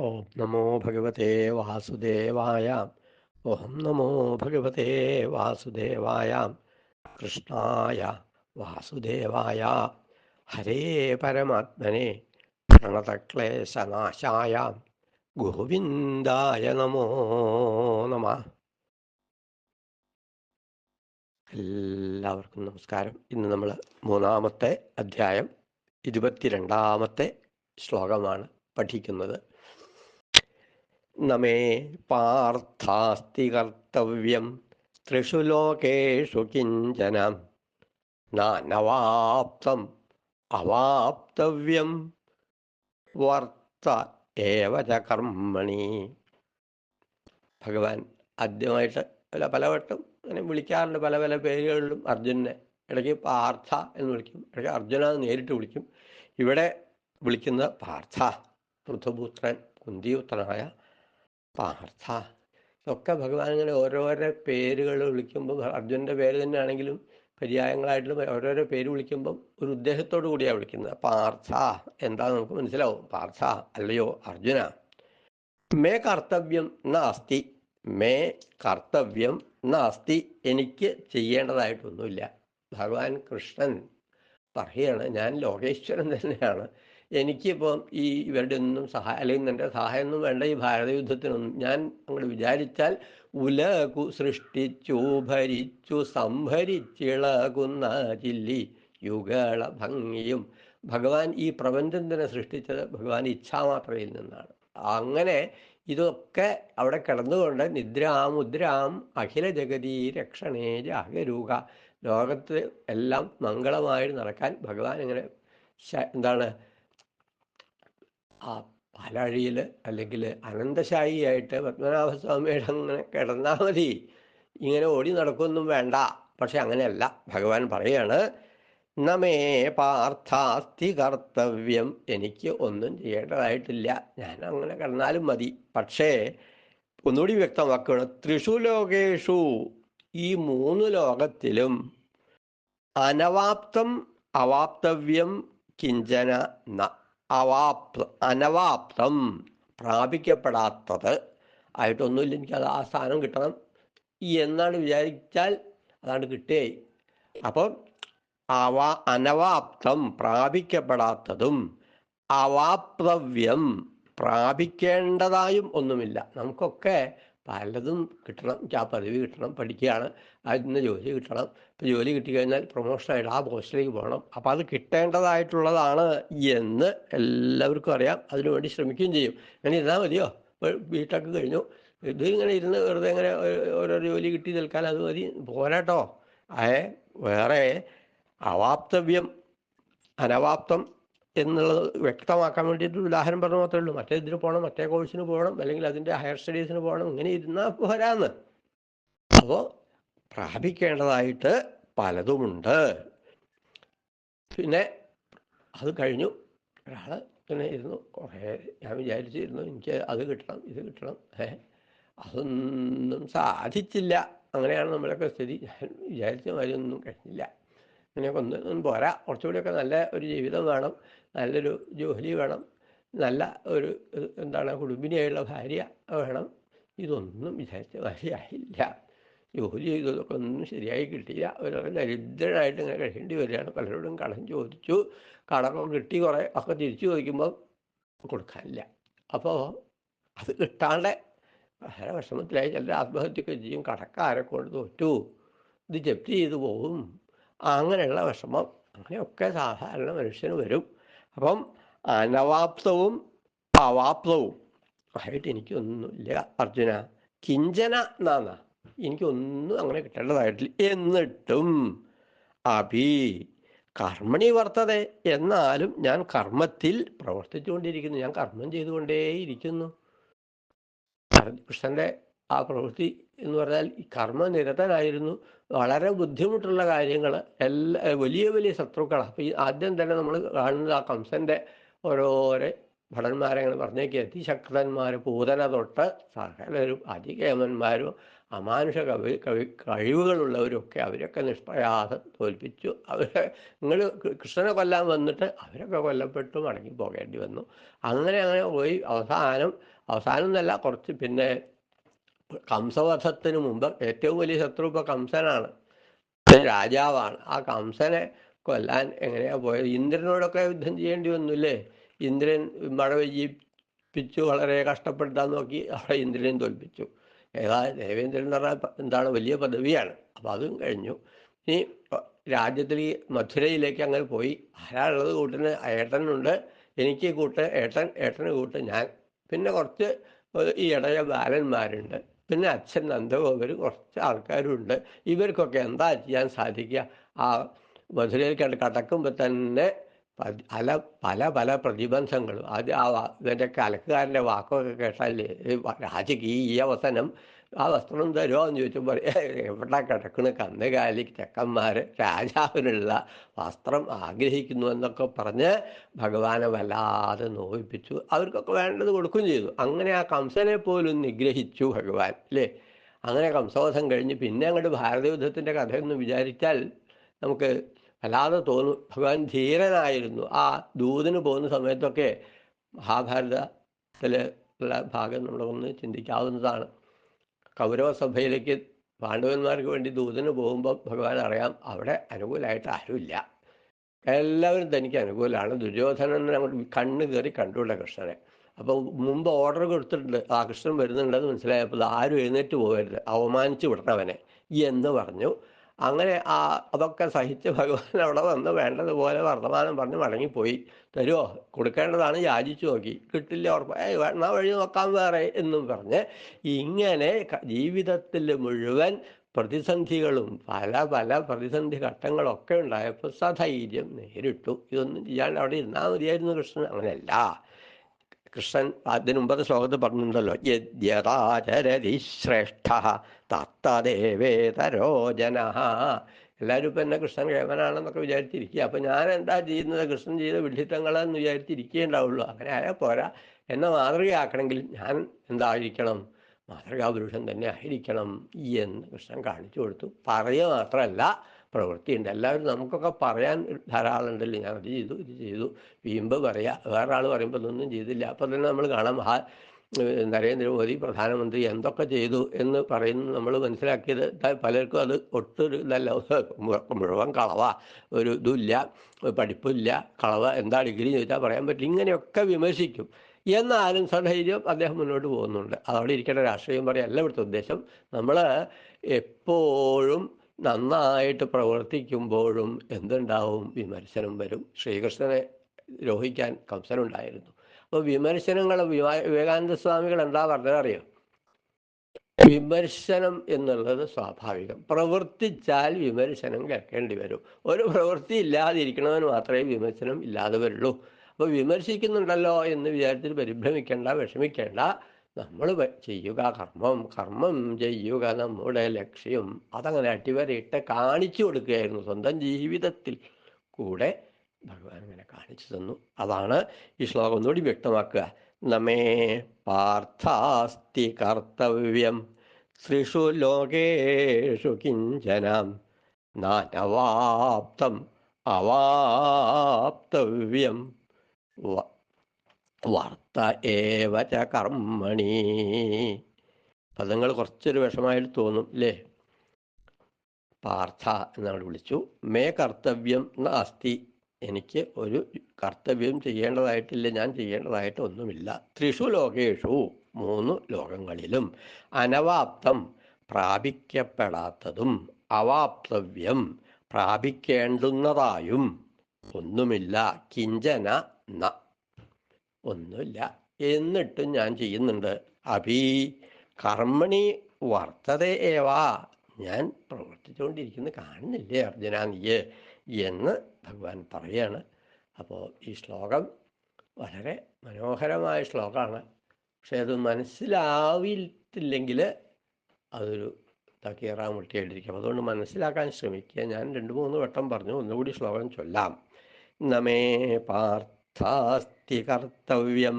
ഓം നമോ ഭഗവതേ വാസുദേവായ. ഓം നമോ ഭഗവതേ വാസുദേവായ. കൃഷ്ണായ വാസുദേവായ. ഹരേ പരമാത്മനെ പ്രണതക്ലേശനാശായ. ഗോവിന്ദായ നമോ നമ. എല്ലാവർക്കും നമസ്കാരം. ഇന്ന് നമ്മൾ മൂന്നാമത്തെ അധ്യായം ഇരുപത്തിരണ്ടാമത്തെ ശ്ലോകമാണ് പഠിക്കുന്നത്. നമേ പാർത്ഥാസ്തി കർത്തവ്യം ത്രിഷു ലോകേഷു കിഞ്ചന നാനവാപ്തം അവാപ്തവ്യം വർത്ത ഏവച കർമ്മണി ഭഗവാൻ ആദ്യമായിട്ട് പല പലവട്ടം അങ്ങനെ വിളിക്കാറുണ്ട് പല പല പേരുകളിലും അർജുനെ. ഇടയ്ക്ക് പാർത്ഥ എന്ന് വിളിക്കും ഇടയ്ക്ക് അർജുന എന്ന് നേരിട്ട് വിളിക്കും. ഇവിടെ വിളിക്കുന്ന പാർത്ഥ പൃഥുപുത്രൻ കുന്തിപുത്രനായ പാർത്ഥ. ഇതൊക്കെ ഭഗവാൻ ഇങ്ങനെ ഓരോരോ പേരുകൾ വിളിക്കുമ്പോൾ അർജുനന്റെ പേര് തന്നെയാണെങ്കിലും പര്യായങ്ങളായിട്ടും ഓരോരോ പേര് വിളിക്കുമ്പം ഒരു ഉദ്ദേശത്തോടു കൂടിയാണ് വിളിക്കുന്നത്. പാർത്ഥ. എന്താ നമുക്ക് മനസ്സിലാവും? പാർത്ഥ അല്ലയോ? അർജുന. മേ കർത്തവ്യം നാസ്തി. മേ കർത്തവ്യം നാസ്തി. എനിക്ക് ചെയ്യേണ്ടതായിട്ടൊന്നുമില്ല. ഭഗവാൻ കൃഷ്ണൻ പറയാണ് ഞാൻ ലോകേശ്വരൻ തന്നെയാണ്. എനിക്കിപ്പം ഈ ഇവരുടെ ഒന്നും സഹായം അല്ലെങ്കിൽ എന്റെ സഹായമൊന്നും വേണ്ട ഈ ഭാരതയുദ്ധത്തിനൊന്നും ഞാൻ അങ്ങോട്ട് വിചാരിച്ചാൽ ഉലകു സൃഷ്ടിച്ചു ഭരിച്ചു സംഭരിച്ചിളകുന്ന ചില്ലി യുഗള ഭംഗിയും. ഭഗവാൻ ഈ പ്രപഞ്ചം തന്നെ സൃഷ്ടിച്ചത് ഭഗവാൻ ഇച്ഛാമാത്രയിൽ നിന്നാണ്. അങ്ങനെ ഇതൊക്കെ അവിടെ കിടന്നുകൊണ്ട് നിദ്രാം മുദ്രാം അഖില ജഗതി രക്ഷണേ ജാഗരൂക. ലോകത്ത് എല്ലാം മംഗളമായി നടക്കാൻ ഭഗവാൻ ഇങ്ങനെ എന്താണ് ആ പാലാഴിയിൽ അല്ലെങ്കിൽ അനന്തശായിയായിട്ട് പത്മനാഭസ്വാമിയുടെ അങ്ങനെ കിടന്നാൽ മതി. ഇങ്ങനെ ഓടി നടക്കൊന്നും വേണ്ട. പക്ഷെ അങ്ങനെയല്ല. ഭഗവാൻ പറയാണ് നമേ പാർത്ഥാസ്തി കർത്തവ്യം. എനിക്ക് ഒന്നും ചെയ്യേണ്ടതായിട്ടില്ല. ഞാൻ അങ്ങനെ കിടന്നാലും മതി. പക്ഷേ ഒന്നുകൂടി വ്യക്തമാക്കുകയാണ്. ത്രിഷു ലോകേഷു ഈ മൂന്ന് ലോകത്തിലും അനവാപ്തം അവാപ്തവ്യം കിഞ്ചന ന അവാപ്ത അനവാപ്തം പ്രാപിക്കപ്പെടാത്തത് ആയിട്ടൊന്നുമില്ല. എനിക്കത് ആ സ്ഥാനം കിട്ടണം എന്നാണ് വിചാരിച്ചാൽ അതാണ് കിട്ടുകയായി അപ്പോൾ അവ അനവാപ്തം പ്രാപിക്കപ്പെടാത്തതും അവാപ്തവ്യം പ്രാപിക്കേണ്ടതായും ഒന്നുമില്ല. നമുക്കൊക്കെ പലതും കിട്ടണം. ആ പദവി കിട്ടണം പഠിക്കുകയാണ്. അതിന് ജോലി കിട്ടണം. ഇപ്പം ജോലി കിട്ടിക്കഴിഞ്ഞാൽ പ്രൊമോഷനായിട്ട് ആ പോസ്റ്റിലേക്ക് പോകണം. അപ്പോൾ അത് കിട്ടേണ്ടതായിട്ടുള്ളതാണ് എന്ന് എല്ലാവർക്കും അറിയാം. അതിനുവേണ്ടി ശ്രമിക്കുകയും ചെയ്യും. അങ്ങനെ ഇരുന്നാൽ മതിയോ? ബിടെക് കഴിഞ്ഞു. ഇത് ഇങ്ങനെ ഇരുന്ന് വെറുതെ ഇങ്ങനെ ഓരോ ജോലി കിട്ടി നിൽക്കാൻ അത് മതി. പോരാട്ടോ. ഏ വേറെ അവാപ്തവ്യം അനവാപ്തം എന്നുള്ളത് വ്യക്തമാക്കാൻ വേണ്ടിയിട്ട് ഉദാഹരണം പറഞ്ഞു മാത്രമേ ഉള്ളൂ. മറ്റേ ഇതിന് പോകണം മറ്റേ കോഴ്സിന് പോകണം അല്ലെങ്കിൽ അതിന്റെ ഹയർ സ്റ്റഡീസിന് പോകണം ഇങ്ങനെ ഇരുന്നാൽ പോരാന്ന്. അപ്പോൾ പ്രാപിക്കേണ്ടതായിട്ട് പലതുമുണ്ട്. പിന്നെ അത് കഴിഞ്ഞു. ഒരാൾ ഇങ്ങനെ ഇരുന്നു. കുറേ ഞാൻ വിചാരിച്ചിരുന്നു എനിക്ക് അത് കിട്ടണം ഇത് കിട്ടണം. ഏ അതൊന്നും സാധിച്ചില്ല. അങ്ങനെയാണ് നമ്മളൊക്കെ സ്ഥിതി. ഞാൻ വിചാരിച്ച മാതിരി ഒന്നും കഴിഞ്ഞില്ല. ഇങ്ങനെയൊക്കെ ഒന്ന് ഒന്നും പോരാ. കുറച്ചുകൂടിയൊക്കെ നല്ല ഒരു ജീവിതം വേണം. നല്ലൊരു ജോലി വേണം. നല്ല ഒരു എന്താണ് കുടുംബിനിയായുള്ള ഭാര്യ വേണം. ഇതൊന്നും വിചാരിച്ച ഭാര്യയായില്ല ജോലി ചെയ്തതൊക്കെ ഒന്നും ശരിയായി കിട്ടിയില്ല. ഒരു ദരിദ്രനായിട്ട് ഇങ്ങനെ കഴിയേണ്ടി വരികയാണ്. പലരോടും കടം ചോദിച്ചു. കടമൊക്കെ കിട്ടി കുറേ ഒക്കെ തിരിച്ചു ചോദിക്കുമ്പോൾ കൊടുക്കാനില്ല. അപ്പോൾ അത് കിട്ടാണ്ട് വളരെ വിഷമത്തിലായി. ചിലർ ആത്മഹത്യയൊക്കെ ചെയ്യും. കടക്കാരെ കൊണ്ട് തോറ്റു. ഇത് ജപ്തി ചെയ്തു പോകും. അങ്ങനെയുള്ള വിഷമം. അങ്ങനെയൊക്കെ സാധാരണ മനുഷ്യന് വരും. അപ്പം അനവാപ്തവും അവാപ്തവും ആയിട്ട് എനിക്കൊന്നുമില്ല അർജുന. കിഞ്ചന എന്നാന്ന? എനിക്കൊന്നും അങ്ങനെ കിട്ടേണ്ടതായിട്ടില്ല. എന്നിട്ടും അഭി കർമ്മണി വർത്തത എന്നാലും ഞാൻ കർമ്മത്തിൽ പ്രവർത്തിച്ചുകൊണ്ടിരിക്കുന്നു. ഞാൻ കർമ്മം ചെയ്തുകൊണ്ടേയിരിക്കുന്നു. കൃഷ്ണന്റെ ആ പ്രവൃത്തി എന്ന് പറഞ്ഞാൽ കർമ്മനിരതനായിരുന്നു വളരെ ബുദ്ധിമുട്ടുള്ള കാര്യങ്ങൾ എല്ലാ വലിയ വലിയ ശത്രുക്കളാണ് അപ്പോൾ ഈ ആദ്യം തന്നെ നമ്മൾ കാണുന്നത് ആ കംസന്റെ ഓരോരോ ഭടന്മാരെ അങ്ങനെ പറഞ്ഞേക്ക്. അതിശക്തന്മാർ പൂതന തൊട്ട് സകലരും അതികേമന്മാരും അമാനുഷ കവി കവി കഴിവുകളുള്ളവരൊക്കെ അവരൊക്കെ നിഷ്പ്രയാസം തോൽപ്പിച്ചു. അവരെ നിങ്ങൾ കൃഷ്ണനെ കൊല്ലാൻ വന്നിട്ട് അവരൊക്കെ കൊല്ലപ്പെട്ടു മടങ്ങി പോകേണ്ടി വന്നു. അങ്ങനെ അങ്ങനെ പോയി. അവസാനം അവസാനം എന്നല്ല കുറച്ച് പിന്നെ കംസവധത്തിന് മുമ്പ് ഏറ്റവും വലിയ ശത്രു ഇപ്പോൾ കംസനാണ്. രാജാവാണ്. ആ കംസനെ കൊല്ലാൻ എങ്ങനെയാ പോയത്? ഇന്ദ്രനോടൊക്കെ യുദ്ധം ചെയ്യേണ്ടി വന്നില്ലേ? ഇന്ദ്രൻ മഴ പെയ്യിപ്പിച്ചു വളരെ കഷ്ടപ്പെടുത്താൻ നോക്കി അവിടെ ഇന്ദ്രനെ തോൽപ്പിച്ചു. ഏതാ ദേവേന്ദ്രൻ എന്ന് പറഞ്ഞാൽ എന്താണ് വലിയ പദവിയാണ്. അപ്പോൾ അതും കഴിഞ്ഞു. ഇനി രാജ്യത്തിൽ ഈ മധുരയിലേക്ക് അങ്ങനെ പോയി. ആരാളുള്ളത് കൂട്ടിന്? ഏട്ടനുണ്ട്. എനിക്ക് കൂട്ട് ഏട്ടൻ ഏട്ടന് കൂട്ട്. ഞാൻ പിന്നെ കുറച്ച് ഈ ഇടയ ബാലന്മാരുണ്ട്. പിന്നെ അച്ഛൻ നന്ദഗോപുർ കുറച്ച് ആൾക്കാരുണ്ട്. ഇവർക്കൊക്കെ എന്താ ചെയ്യാൻ സാധിക്കുക? ആ മധുരയിൽ കണ്ട് കടക്കുമ്പോൾ തന്നെ പല പല പല പ്രതിബന്ധങ്ങളും. അത് ആ ഇവന്റെ കലക്കുകാരന്റെ വാക്കൊക്കെ കേട്ടാൽ രാജകീയ വസനം ആ വസ്ത്രം തരുമോ എന്ന് ചോദിച്ചപ്പോൾ എവിടെ കിടക്കണ? കന്നുകാലി ചെക്കന്മാർ രാജാവിനുള്ള വസ്ത്രം ആഗ്രഹിക്കുന്നു എന്നൊക്കെ പറഞ്ഞ് ഭഗവാനെ വല്ലാതെ നോവിപ്പിച്ചു. അവർക്കൊക്കെ വേണ്ടത് കൊടുക്കുകയും ചെയ്തു. അങ്ങനെ ആ കംസനെ പോലും നിഗ്രഹിച്ചു ഭഗവാൻ അല്ലേ? അങ്ങനെ കംസവധം കഴിഞ്ഞ് പിന്നെ അങ്ങോട്ട് ഭാരതയുദ്ധത്തിന്റെ കഥയൊന്നും വിചാരിച്ചാൽ നമുക്ക് വല്ലാതെ തോന്നും. ഭഗവാൻ ധീരനായിരുന്നു. ആ ദൂതിന് പോകുന്ന സമയത്തൊക്കെ മഹാഭാരതത്തിലെ ഭാഗം നമ്മളൊന്ന് ചിന്തിക്കാവുന്നതാണ്. കൗരവസഭയിലേക്ക് പാണ്ഡവന്മാർക്ക് വേണ്ടി ദൂതന് പോകുമ്പോൾ ഭഗവാൻ അറിയാം അവിടെ അനുകൂലമായിട്ട് ആരുമില്ല. എല്ലാവരും തനിക്ക് അനുകൂലമാണ്. ദുര്യോധനൻ അങ്ങോട്ട് കണ്ണ് കയറി കണ്ടുള്ള കൃഷ്ണനെ. അപ്പോൾ മുമ്പ് ഓർഡർ കൊടുത്തിട്ടുണ്ട്. ആ കൃഷ്ണൻ വരുന്നുണ്ടെന്ന് മനസ്സിലായപ്പോൾ ആരും എഴുന്നേറ്റ് പോകരുത്. അവമാനിച്ച് വിടണവനെ എന്ന് പറഞ്ഞു. അങ്ങനെ ആ അതൊക്കെ സഹിച്ച് ഭഗവാൻ അവിടെ വന്ന് വേണ്ടതുപോലെ വർത്തമാനം പറഞ്ഞ് മടങ്ങിപ്പോയി. തരുമോ കൊടുക്കേണ്ടതാണ് യാചിച്ചു നോക്കി. കിട്ടില്ല ഉറപ്പ്. ഏയ് എന്നാ വഴി നോക്കാൻ വേറെ എന്നും പറഞ്ഞ് ഇങ്ങനെ ജീവിതത്തിൽ മുഴുവൻ പ്രതിസന്ധികളും പല പല പ്രതിസന്ധി ഘട്ടങ്ങളൊക്കെ ഉണ്ടായപ്പോൾ സധൈര്യം നേരിട്ടു. ഇതൊന്നും ചെയ്യാണ്ട് അവിടെ ഇരുന്നാൽ മതിയായിരുന്നു കൃഷ്ണൻ. അങ്ങനെയല്ല. കൃഷ്ണൻ അതിന് മുമ്പത്തെ ശ്ലോകത്തിൽ പറഞ്ഞിട്ടുണ്ടല്ലോ യദ്യതാചരതി ശ്രേഷ്ഠ തത്തദേവേതരോ ജന എല്ലാവരും ഇപ്പം എന്നെ കൃഷ്ണൻ കേവനാണെന്നൊക്കെ വിചാരിച്ചിരിക്കുക. അപ്പം ഞാൻ എന്താ ചെയ്യുന്നത്? കൃഷ്ണൻ ചെയ്ത വിഡിത്തങ്ങളെന്ന് വിചാരിച്ചിരിക്കേണ്ടാവുള്ളൂ അങ്ങനെ ആയാൽ പോരാ. എന്നെ മാതൃകയാക്കണമെങ്കിൽ ഞാൻ എന്തായിരിക്കണം? മാതൃകാപുരുഷൻ തന്നെ ആയിരിക്കണം എന്ന് കൃഷ്ണൻ കാണിച്ചു കൊടുത്തു. പറയുക മാത്രമല്ല പ്രവൃത്തിയുണ്ട്. എല്ലാവരും നമുക്കൊക്കെ പറയാൻ ധാരാളം ഉണ്ടല്ലോ ഞാൻ അത് ചെയ്തു ഇത് ചെയ്തു. വീമ്പ് പറയാ വേറെ ആൾ പറയുമ്പോൾ ഇതൊന്നും ചെയ്തില്ല. അപ്പം തന്നെ നമ്മൾ കാണാം മഹാ നരേന്ദ്രമോദി പ്രധാനമന്ത്രി എന്തൊക്കെ ചെയ്തു എന്ന് പറയുന്നത് നമ്മൾ മനസ്സിലാക്കിയത് പലർക്കും അത് ഒട്ടൊരു നല്ല മുഴുവൻ കളവ. ഒരു ഇതുമില്ല പഠിപ്പില്ല കളവ എന്താ ഡിഗ്രി ചോദിച്ചാൽ പറയാൻ പറ്റില്ല. ഇങ്ങനെയൊക്കെ വിമർശിക്കും. എന്നാലും സധൈര്യം അദ്ദേഹം മുന്നോട്ട് പോകുന്നുണ്ട്. അതവിടെ ഇരിക്കേണ്ട രാഷ്ട്രീയം പറയാനല്ല ഇവിടുത്തെ ഉദ്ദേശം. നമ്മൾ എപ്പോഴും നന്നായിട്ട് പ്രവർത്തിക്കുമ്പോഴും എന്തുണ്ടാവും? വിമർശനം വരും. ശ്രീകൃഷ്ണനെ രോഹിക്കാൻ കംസനുണ്ടായിരുന്നു. അപ്പോൾ വിമർശനങ്ങൾ വിവേകാനന്ദ സ്വാമികൾ എന്താ പറഞ്ഞതറിയോ വിമർശനം എന്നുള്ളത് സ്വാഭാവികം. പ്രവർത്തിച്ചാൽ വിമർശനം കേൾക്കേണ്ടി വരും. ഒരു പ്രവൃത്തി ഇല്ലാതിരിക്കണവന് മാത്രമേ വിമർശനം ഇല്ലാതെ വരുള്ളൂ. അപ്പോൾ വിമർശിക്കുന്നുണ്ടല്ലോ എന്ന് വിചാരിച്ചിട്ട് പരിഭ്രമിക്കേണ്ട വിഷമിക്കേണ്ട. നമ്മൾ ചെയ്യുക കർമ്മം കർമ്മം ചെയ്യുക നമ്മുടെ ലക്ഷ്യം. അതങ്ങനെ അട്ടിവരയിട്ട് കാണിച്ചു കൊടുക്കുകയായിരുന്നു സ്വന്തം ജീവിതത്തിൽ. കൂടെ ഭഗവാൻ അങ്ങനെ കാണിച്ചു തന്നു. അതാണ് ഈ ശ്ലോകം ഒന്നുകൂടി വ്യക്തമാക്കുക. നമേ പാർത്ഥാസ്തി കർത്തവ്യം ത്രിഷു ലോകേഷു കിഞ്ചനം നാനവാപ്തം അവാപ്തവ്യം വർത്ത ഏവ ച കർമ്മണി. പദങ്ങൾ കുറച്ചൊരു വിഷമായിട്ട് തോന്നും അല്ലേ പാർത്ഥ എന്നവിടെ വിളിച്ചു. മേ കർത്തവ്യം നാസ്തി. എനിക്ക് ഒരു കർത്തവ്യം ചെയ്യേണ്ടതായിട്ടില്ല ഞാൻ ചെയ്യേണ്ടതായിട്ട് ഒന്നുമില്ല. ത്രിഷു ലോകേഷു മൂന്ന് ലോകങ്ങളിലും അനവാപ്തം പ്രാപിക്കപ്പെടാത്തതും അവാപ്തവ്യം പ്രാപിക്കേണ്ടുന്നതായും ഒന്നുമില്ല. കിഞ്ചന ന. ഒന്നുമില്ല. എന്നിട്ടും ഞാൻ ചെയ്യുന്നുണ്ട്. അഭി കർമ്മണി വർത്തതയേവാ ഞാൻ പ്രവർത്തിച്ചുകൊണ്ടിരിക്കുന്നത് കാണുന്നില്ലേ അർജുന നീയ് എന്ന് ഭഗവാൻ പറയാണ്. അപ്പോൾ ഈ ശ്ലോകം വളരെ മനോഹരമായ ശ്ലോകമാണ്. പക്ഷെ അത് മനസ്സിലാവിട്ടില്ലെങ്കിൽ അതൊരു തക്കീറാൻ മുട്ടിയായിട്ടിരിക്കും. അതുകൊണ്ട് മനസ്സിലാക്കാൻ ശ്രമിക്കുക. ഞാൻ രണ്ട് മൂന്ന് വട്ടം പറഞ്ഞു. ഒന്നുകൂടി ശ്ലോകം ചൊല്ലാം. നമേ പാർത്ഥാസ്തി കർത്തവ്യം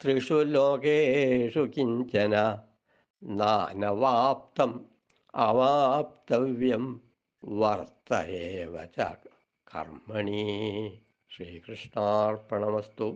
ത്രിഷു ലോകേഷു കിഞ്ചന. നാനവാപ്തം അവാപ്തവ്യം വർത്തയേവ കർമ്മണി. ശ്രീകൃഷ്ണാർപ്പണമസ്തു.